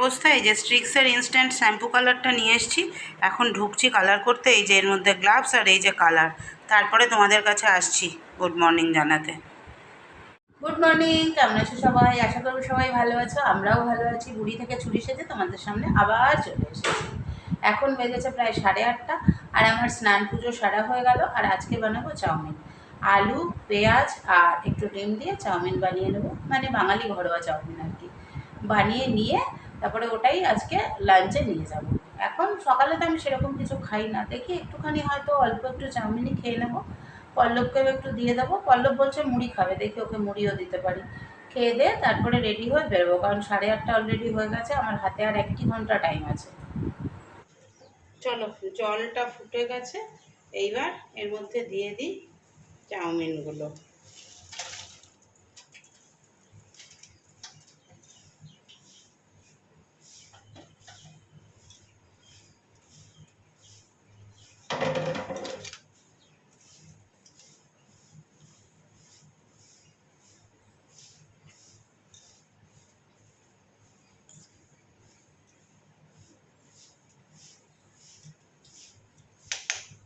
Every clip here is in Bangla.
অবস্থায় এই যে স্ট্রিক্সের ইনস্ট্যান্ট শ্যাম্পু কালারটা নিয়ে এসেছি, এখন ঢুকছি কালার করতে, এই যে এর মধ্যে গ্লাভস আর এই যে কালার তারপরে তোমাদের কাছে আসছি গুড মর্নিং জানাতে। গুড মর্নিং কেমন আছো সবাই? আশা করব সবাই ভালো আছো, আমরাও ভালো আছি। বুড়ি থেকে ছুটি সেজে তোমাদের সামনে আবার চলে এসেছি। এখন বেজেছে প্রায় সাড়ে আটটা, আর আমার স্নান পুজো সারা হয়ে গেল, আর আজকে বানাবো চাউমিন। আলু, পেঁয়াজ আর একটু ডিম দিয়ে চাউমিন বানিয়ে নেব। মানে বাঙালি ঘরোয়া চাউমিন আর কি। বানিয়ে নিয়ে তারপরে ওটাই আজকে লাঞ্চে নিয়ে যাব। এখন সকালে তো আমি সেরকম কিছু খাই না। দেখি একটুখানি হয়তো অল্প একটু চাউমিনই খেয়ে নেব। পল্লবকেও একটু দিয়ে দেবো। পল্লব বলছে মুড়ি খাবে, দেখি ওকে মুড়িও দিতে পারি। খেয়ে দিয়ে তারপরে রেডি হয়ে বেরোবো, কারণ সাড়ে আটটা অলরেডি হয়ে গেছে। আমার হাতে আর একটি ঘণ্টা টাইম আছে। চলো, জলটা ফুটে গেছে। এইবার এর মধ্যে দিয়ে দিই চাউমিনগুলো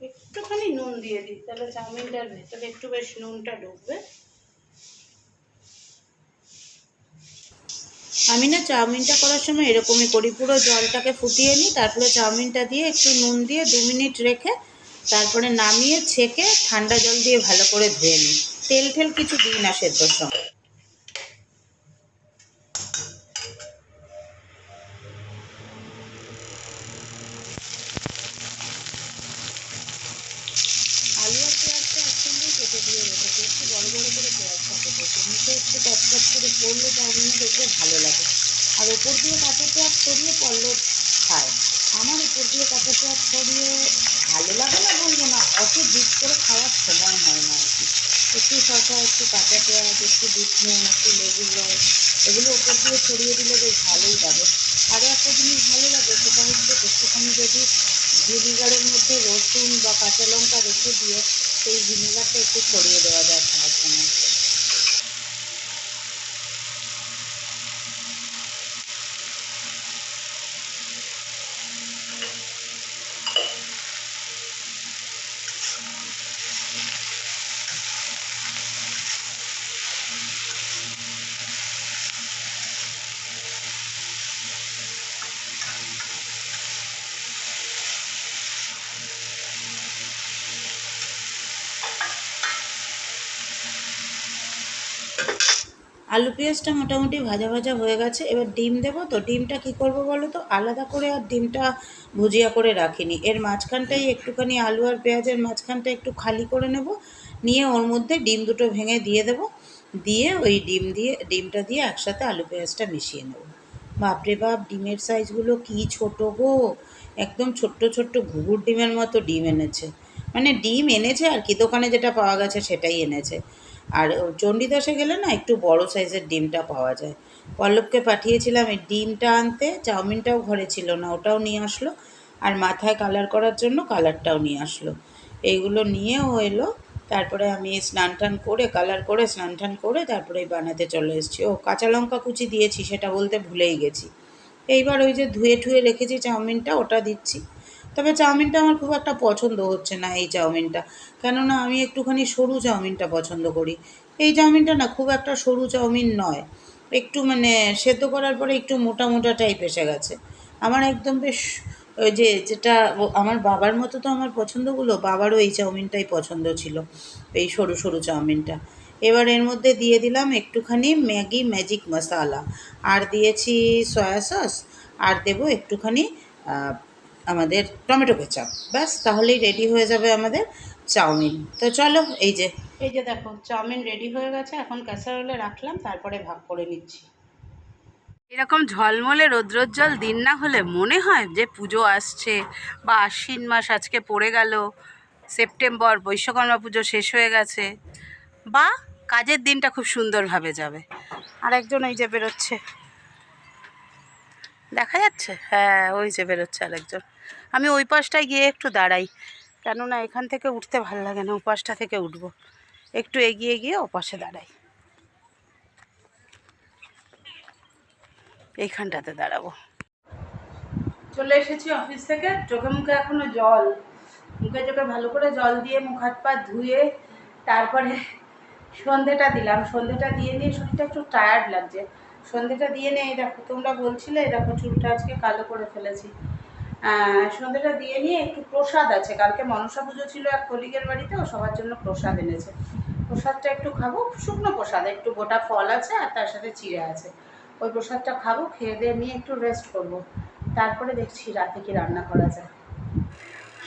একটুখানি নুন দিয়ে দিই। তাহলে চাউমিনটার ভেতরে একটু বেশ নুনটা ঢুকবে। আমি না চাউমিনটা করার সময় এরকমই করি, পুরো জলটাকে ফুটিয়ে নিই, তারপরে চাউমিনটা দিয়ে একটু নুন দিয়ে দু মিনিট রেখে তারপরে নামিয়ে ছেঁকে ঠান্ডা জল দিয়ে ভালো করে ধুয়ে নিই। তেল ঠেল কিছু দিই না সেদ্ধর সময় আলু আর পেঁয়াজটা একসঙ্গেই কেটে দিয়ে রেখেছি একটু বড় বড় করে পেঁয়াজটা কেটেছি মুখে একটু কচকচ করে পড়লে চাউমিনে দেখলে ভালো লাগে আর ওপর দিয়ে কাঁচা পেঁয়াজ ছড়িয়ে পল্লব খায়। আমার উপর দিয়ে কাঁচা পেঁয়াজ ছড়িয়ে ভালো লাগে না বলব না, অত জিত করে খাওয়ার সময় হয় না আর কি। একটু শসা, একটু কাঁচা পেঁয়াজ, একটু বিট নুন, একটু লেবুর রস, এগুলো ওপর দিয়ে ছড়িয়ে দিলে বেশ ভালোই লাগে। আরও একটা জিনিস ভালো লাগে, সেটা হচ্ছে একটুখানি যদি ভিনিগারের মধ্যে রসুন বা কাঁচা লঙ্কা রেখে দিয়ে সেই ভিনিগারটা একটু ছড়িয়ে দেওয়া যায় খাওয়ার সময়। আলু পেঁয়াজটা মোটামুটি ভাজা ভাজা হয়ে গেছে। এবার ডিম দেবো তো ডিমটা কি করব বলো তো? আলাদা করে আর ডিমটা ভুজিয়া করে রাখিনি। এর মাঝখানটাই একটুখানি আলু আর পেঁয়াজের মাঝখানটা একটু খালি করে নেব। নিয়ে ওর মধ্যে ডিম দুটো ভেঙে দিয়ে দেব। দিয়ে ওই ডিম দিয়ে, ডিমটা দিয়ে একসাথে আলু পেঁয়াজটা মিশিয়ে নেব। বাপরে বাপ, ডিমের সাইজগুলো কি ছোট গো! একদম ছোট্ট ছোট্ট ঘুঘুর ডিমের মতো ডিম এনেছে। মানে ডিম এনেছে আর কি, দোকানে যেটা পাওয়া গেছে সেটাই এনেছে। আর চণ্ডীদাসে গেলে না একটু বড় সাইজের ডিমটা পাওয়া যায়। পল্লবকে পাঠিয়েছিলাম এই ডিমটা আনতে, চাউমিনটাও ঘরে ছিল না, ওটাও নিয়ে আসলো। আর মাথায় কালার করার জন্য কালারটাও নিয়ে আসলো। এইগুলো নিয়ে ও এলো, তারপরে আমি স্নান টান করে, কালার করে স্নান টান করে তারপরে বানাতে চলে এসেছি। ও কাঁচা লঙ্কা কুচি দিয়েছি, সেটা বলতে ভুলেই গেছি। এইবার ওই যে ধুয়ে ঠুয়ে রেখেছি চাউমিনটা, ওটা দিচ্ছি। তবে চাউমিনটা আমার খুব একটা পছন্দ হচ্ছে না এই চাউমিনটা। কেননা আমি একটুখানি সরু চাউমিনটা পছন্দ করি। এই চাউমিনটা না খুব একটা সরু চাউমিন নয়। একটু মানে সেদ্ধ করার পরে একটু মোটা মোটা টাইপ এসে গেছে। আমার একদম বেশ ওই যে যেটা আমার বাবার মতো তো আমার পছন্দগুলো, বাবারও এই চাউমিনটাই পছন্দ ছিল, এই সরু সরু চাউমিনটা। এবার এর মধ্যে দিয়ে দিলাম একটুখানি ম্যাগি ম্যাজিক মশালা। আর দিয়েছি সয়া সস, আর দেবো একটুখানি আমাদের টমেটো কেচাপ। ব্যাস, তাহলেই রেডি হয়ে যাবে আমাদের চাউমিন। তো চলো, এই যে এই যে দেখো, চাউমিন রেডি হয়ে গেছে। এখন ক্যাসারোলে রাখলাম, তারপরে ভাগ করে নিচ্ছি। এরকম ঝলমলে রৌদ্রোজ্জ্বল দিন না হলে মনে হয় যে পুজো আসছে বা আশ্বিন মাস আজকে পড়ে গেল, সেপ্টেম্বর, বৈশ্বকর্মা পুজো শেষ হয়ে গেছে, বা কাজের দিনটা খুব সুন্দরভাবে যাবে। আর একজন এই যে বেরোচ্ছে। দেখা যাচ্ছে? হ্যাঁ ওই যে বেরোচ্ছে আরেকজন। আমি ওই পাশটায় গিয়ে একটু দাঁড়াই। কেননা এখান থেকে উঠতে ভালো লাগে না ও পাশটা থেকে উঠবো। একটু এগিয়ে গিয়ে ও পাশে দাঁড়াই। এইখানটাতে দাঁড়াবো। চলে এসেছি অফিস থেকে। চোখে মুখে এখনও জল। মুখে চোখে ভালো করে জল দিয়ে মুখ, হাত, পা ধুয়ে তারপরে সন্ধেটা দিলাম। সন্ধেটা দিয়ে নিয়ে শরীরটা একটু টায়ার্ড লাগছে। সন্ধেটা দিয়ে নিয়ে এই দেখো তোমরা বলছিলে, দেখো চুলটা আজকে কালো করে ফেলেছি। সন্ধেটা দিয়ে নিয়ে একটু প্রসাদ আছে। কালকে মনসা পুজো ছিল এক কলিগের বাড়িতে, ও সবার জন্য প্রসাদ এনেছে। প্রসাদটা একটু খাব, শুকনো প্রসাদ, একটু গোটা ফল আছে আর তার সাথে চিড়ে আছে। ওই প্রসাদটা খাব, খেয়ে দিয়ে নিয়ে একটু রেস্ট করব। তারপরে দেখছি রাতে কি রান্না করা যায়।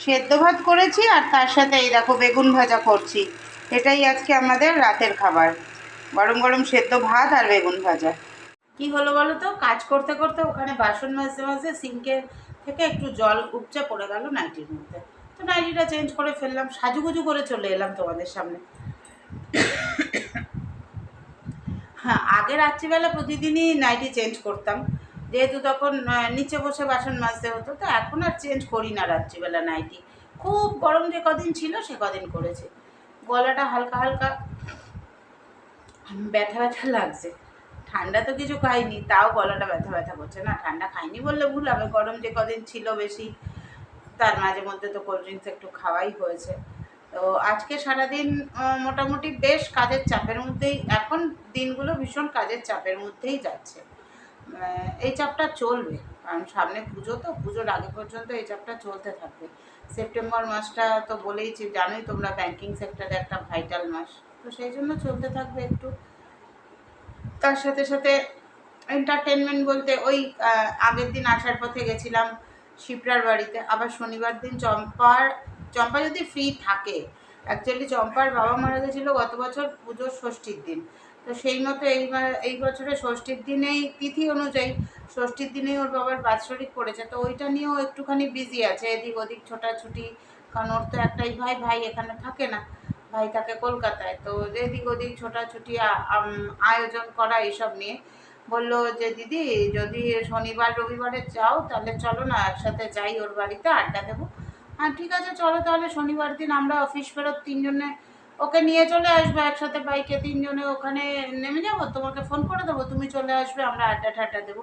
সেদ্ধ ভাত করেছি আর তার সাথে এই দেখো বেগুন ভাজা করছি। এটাই আজকে আমাদের রাতের খাবার। গরম গরম সেদ্ধ ভাত আর বেগুন ভাজা। কি হলো বলো তো কাজ করতে করতে ওখানে বাসন মাজতে মাজতে সিঙ্কে থেকে একটু জল উপচে পড়ে গেল নাইটির মধ্যে। তো নাইটিটা চেঞ্জ করে ফেললাম, সাজুগুজু করে চলে এলাম তোমাদের সামনে। হ্যাঁ আগে রাত্রিবেলা প্রতিদিনই নাইটি চেঞ্জ করতাম। যেহেতু তখন নিচে বসে বাসন মাজতে হতো, তো এখন আর চেঞ্জ করি না রাত্রিবেলা নাইটি। খুব গরম যে কদিন ছিল, সে কদিন করেছে। গলাটা হালকা হালকা ব্যথা ব্যথা লাগছে। ঠান্ডা তো কিছু খাইনি, তাও গলাটা ব্যথা ব্যথা করছে। না, ঠান্ডা খাইনি বললে ভুল হবে গরম যে কদিন ছিল বেশি, তার মাঝে মধ্যে তো কোল্ড ড্রিঙ্কস একটু খাওয়াই হয়েছে। তো আজকে সারাদিন মোটামুটি বেশ কাজের চাপের মধ্যেই, এখন দিনগুলো ভীষণ কাজের চাপের মধ্যেই যাচ্ছে। এই চাপটা চলবে, কারণ সামনে পুজো তো, পুজোর আগে পর্যন্ত এই চাপটা চলতে থাকবে। সেপ্টেম্বর মাসটা তো বলেইছি, জানোই তোমরা ব্যাংকিং সেক্টরে একটা ভাইটাল মাস, তো সেই জন্য চলতে থাকবে একটু। তার সাথে সাথে এন্টারটেনমেন্ট বলতে ওই আগের দিন আসার পথে গেছিলাম শিপ্রার বাড়িতে। আবার শনিবার দিন চম্পার, চম্পা যদি ফ্রি থাকে অ্যাকচুয়ালি চম্পার বাবা মারা গেছিল গত বছর পুজোর ষষ্ঠীর দিন। তো সেই মতো এই এই বছরে ষষ্ঠীর দিনেই, তিথি অনুযায়ী ষষ্ঠীর দিনেই ওর বাবার বাৎসরিক পড়েছে। তো ওইটা নিয়েও একটুখানি বিজি আছে এদিক ওদিক ছোটাছুটি। কারণ ওর তো একটাই ভাই ভাই এখানে থাকে না। ভাই থাকে কলকাতায়। তো এদিক ওদিক ছোটাছুটি আয়োজন করা এইসব নিয়ে। বলল যে, দিদি, যদি শনিবার, রবিবারে যাও তাহলে চলো না, একসাথে যাই ওর বাড়িতে, আড্ডা দেবো। হ্যাঁ ঠিক আছে, চলো তাহলে শনিবার দিন আমরা অফিস ফেরত তিনজনে, ওকে নিয়ে চলে আসব একসাথে বাইকে তিনজনে ওখানে নেমে যাব, তোমাকে ফোন করে দেবো, তুমি চলে আসবে, আমরা আড্ডা ঠাড্ডা দেবো।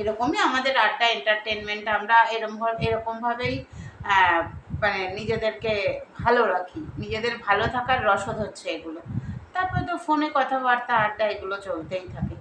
এরকমই আমাদের আড্ডা এন্টারটেনমেন্ট আমরা এরকম এরকমভাবেই মানে নিজেদেরকে ভালো রাখি। নিজেদের ভালো থাকার রসদ হচ্ছে এগুলো। তারপরে তো ফোনে কথাবার্তা, আড্ডা, এগুলো চলতেই থাকে।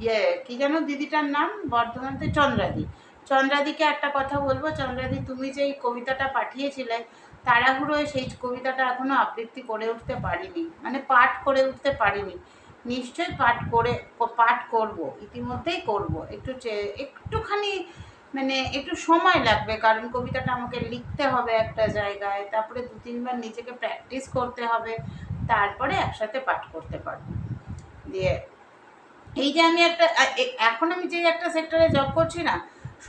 ইয়ে কি যেন দিদিটার নাম? বর্ধমানতে চন্দ্রাদি। চন্দ্রাদিকে একটা কথা বলব, চন্দ্রাদি, তুমি যে এই কবিতাটা পাঠিয়েছিলে তাড়াহুড়োয় সেই কবিতাটা এখনও আবৃত্তি করে উঠতে পারিনি। মানে পাঠ করে উঠতে পারিনি। নিশ্চয়ই পাঠ করে, পাঠ করব, ইতিমধ্যেই করব। একটু চে- একটুখানি মানে একটু সময় লাগবে, কারণ কবিতাটা আমাকে লিখতে হবে একটা জায়গায়, তারপরে দু তিনবার নিজেকে প্র্যাকটিস করতে হবে, তারপরে একসাথে পাঠ করতে পারব। দিয়ে এই যে আমি একটা এখন আমি যে একটা সেক্টরে জব করছি না,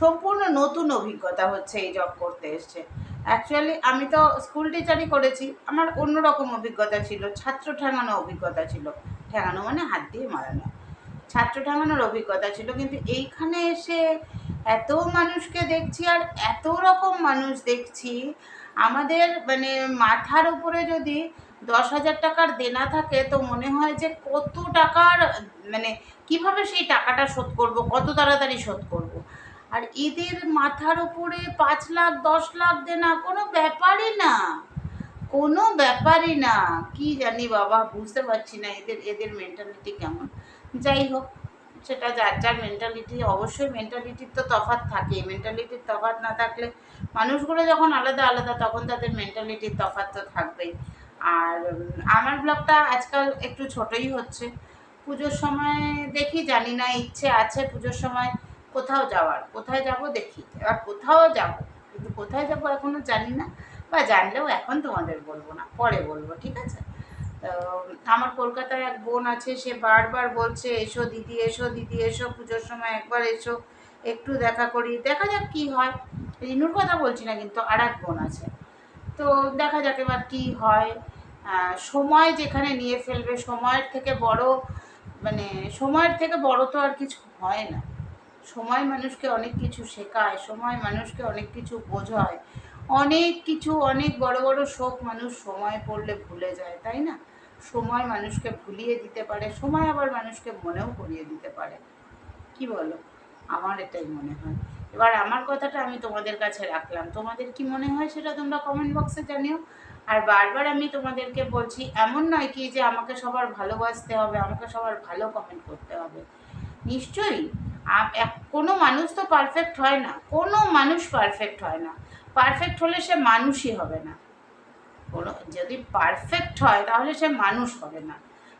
সম্পূর্ণ নতুন অভিজ্ঞতা হচ্ছে এই জব করতে এসছে। অ্যাকচুয়ালি আমি তো স্কুল টিচারই করেছি, আমার অন্যরকম অভিজ্ঞতা ছিল, ছাত্র ঠেঙানো অভিজ্ঞতা ছিল। ঠেঙানো মানে হাত দিয়ে মারানো। ছাত্র ঠেঙানোর অভিজ্ঞতা ছিল, কিন্তু এইখানে এসে এত মানুষকে দেখছি আর এত রকম মানুষ দেখছি। আমাদের মানে মাথার উপরে যদি দশ হাজার টাকার দেনা থাকে, তো মনে হয় যে কত টাকার মানে কীভাবে সেই টাকাটা শোধ করব, কত তাড়াতাড়ি শোধ করব? আর এদের মাথার উপরে পাঁচ লাখ, দশ লাখ দেনা কোনো ব্যাপারই না। কোনো ব্যাপারই না। কি জানি বাবা, বুঝতে পারছি না এদের এদের মেন্টালিটি কেমন। যাই হোক সেটা যার যার মেন্টালিটি অবশ্যই মেন্টালিটির তো তফাৎ থাকে মেন্টালিটির তফাৎ না থাকলে মানুষগুলো যখন আলাদা আলাদা, তখন তাদের মেন্টালিটির তফাৎ তো থাকবেই। আর আমার ব্লগটা আজকাল একটু ছোটই হচ্ছে। পুজোর সময় দেখি, জানি না, ইচ্ছে আছে পুজোর সময় কোথাও যাওয়ার। কোথায় যাব দেখি। এবার কোথাও যাব? কিন্তু কোথায় যাব এখনও জানি না। বা জানলেও এখন তোমাদের বলব না, পরে বলব, ঠিক আছে? আমার কলকাতায় এক বোন আছে, সে বারবার বলছে, এসো দিদি এসো দিদি, এসো পুজোর সময় একবার এসো, একটু দেখা করি। দেখা যাক কি হয়। রিনুর কথা বলছি না, কিন্তু আর এক বোন আছে। তো দেখা যাক এবার কী হয়। সময় যেখানে নিয়ে ফেলবে, সময়ের থেকে বড় মানে সময়ের থেকে বড় তো আর কিছু হয় না। সময় মানুষকে অনেক কিছু শেখায়, সময় মানুষকে অনেক কিছু বোঝায়। অনেক কিছু, অনেক বড় বড় শোক মানুষ সময় পড়লে ভুলে যায়, তাই না? সময় মানুষকে ভুলিয়ে দিতে পারে, সময় আবার মানুষকে মনেও করিয়ে দিতে পারে। কি বলো? আমার এটাই মনে হয়। এবার আমার কথাটা আমি তোমাদের কাছে রাখলাম। তোমাদের কি মনে হয় সেটা তোমরা কমেন্ট বক্সে জানিও। আর বারবার আমি তোমাদেরকে বলছি, এমন নয় কি যে আমাকে সবার ভালোবাসতে হবে, আমাকে সবার ভালো কমেন্ট করতে হবে। নিশ্চয়ই কোনো মানুষ তো পারফেক্ট হয় না। কোনো মানুষ পারফেক্ট হয় না। পারফেক্ট হলে সে মানুষই হবে না। কোনো, যদি পারফেক্ট হয়, তাহলে সে মানুষ হবে না।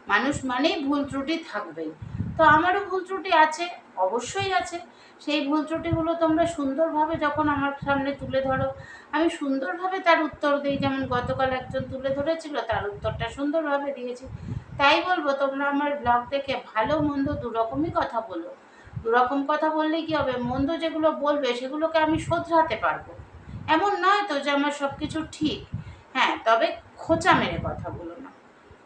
মানুষ মানেই ভুল ত্রুটি থাকবেই। তো আমারও ভুল ত্রুটি আছে, অবশ্যই আছে। সেই ভুল ত্রুটিগুলো তোমরা সুন্দরভাবে যখন আমার সামনে তুলে ধরো, আমি সুন্দরভাবে তার উত্তর দিই। যেমন গতকাল একজন তুলে ধরেছিল, তার উত্তরটা সুন্দরভাবে দিয়েছি। তাই বলব, তোমরা আমার ব্লগ দেখে ভালো, মন্দ দুরকমই কথা বলো। দুরকম কথা বললে কি হবে? মন্দ যেগুলো বলবে, সেগুলোকে আমি শোধরাতে পারব। এমন নয় তো যে আমার সব কিছু ঠিক। হ্যাঁ তবে খোঁচা মেরে কথা বলো না।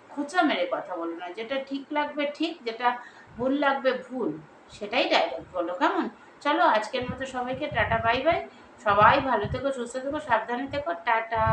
খোঁচা মেরে কথা বলো না। যেটা ঠিক লাগবে ঠিক, যেটা ভুল লাগবে ভুল, সেটাই ডাইরেক্ট বলো কেমন? চলো আজকের মতো সবাইকে টাটা বাই বাই সবাই ভালো থেকো, সুস্থ থেকো, সাবধানে থেকো, টাটা।